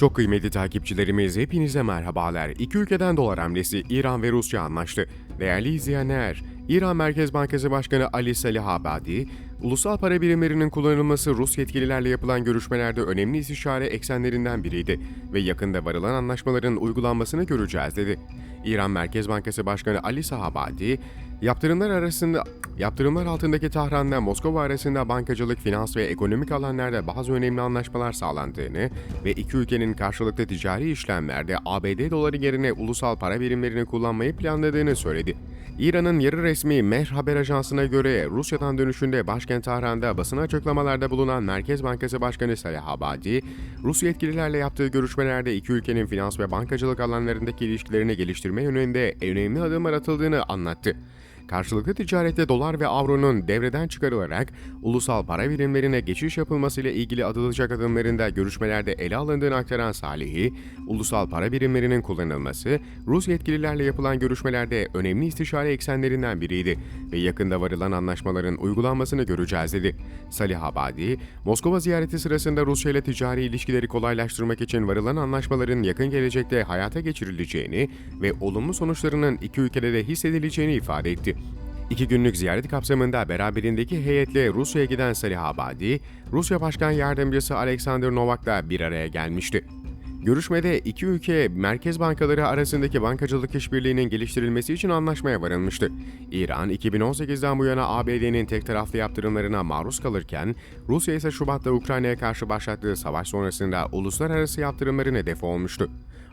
Çok kıymetli takipçilerimiz hepinize merhabalar. İki ülkeden dolar hamlesi İran ve Rusya anlaştı. Değerli izleyenler, İran Merkez Bankası Başkanı Ali Salih Abadi, ulusal para birimlerinin kullanılması Rus yetkililerle yapılan görüşmelerde önemli istişare eksenlerinden biriydi ve yakında varılan anlaşmaların uygulanmasını göreceğiz dedi. İran Merkez Bankası Başkanı Ali Sahabadi, yaptırımlar arasında yaptırımlar altındaki Tahran'la Moskova arasında bankacılık, finans ve ekonomik alanlarda bazı önemli anlaşmalar sağlandığını ve iki ülkenin karşılıklı ticari işlemlerde ABD doları yerine ulusal para birimlerini kullanmayı planladığını söyledi. İran'ın yarı resmi Mehr haber ajansına göre Rusya'dan dönüşünde başkent Tahran'da basın açıklamalarda bulunan Merkez Bankası Başkanı Salih Abadi, Rus yetkililerle yaptığı görüşmelerde iki ülkenin finans ve bankacılık alanlarındaki ilişkilerini geliştirme yönünde önemli adımlar atıldığını anlattı. Karşılıklı ticarette dolar ve avronun devreden çıkarılarak ulusal para birimlerine geçiş yapılmasıyla ilgili atılacak adımlarında görüşmelerde ele alındığını aktaran Salih'i, ulusal para birimlerinin kullanılması, Rus yetkililerle yapılan görüşmelerde önemli istişare eksenlerinden biriydi ve yakında varılan anlaşmaların uygulanmasını göreceğiz dedi. Salih Abadi, Moskova ziyareti sırasında Rusya ile ticari ilişkileri kolaylaştırmak için varılan anlaşmaların yakın gelecekte hayata geçirileceğini ve olumlu sonuçlarının iki ülkede de hissedileceğini ifade etti. İki günlük ziyaret kapsamında beraberindeki heyetle Rusya'ya giden Salih Abadi, Rusya Başkan Yardımcısı Alexander Novak'la bir araya gelmişti. Görüşmede iki ülke merkez bankaları arasındaki bankacılık işbirliğinin geliştirilmesi için anlaşmaya varılmıştı. İran 2018'den bu yana ABD'nin tek taraflı yaptırımlarına maruz kalırken Rusya ise Şubat'ta Ukrayna'ya karşı başlattığı savaş sonrasında uluslararası yaptırımların hedefi olmuştu.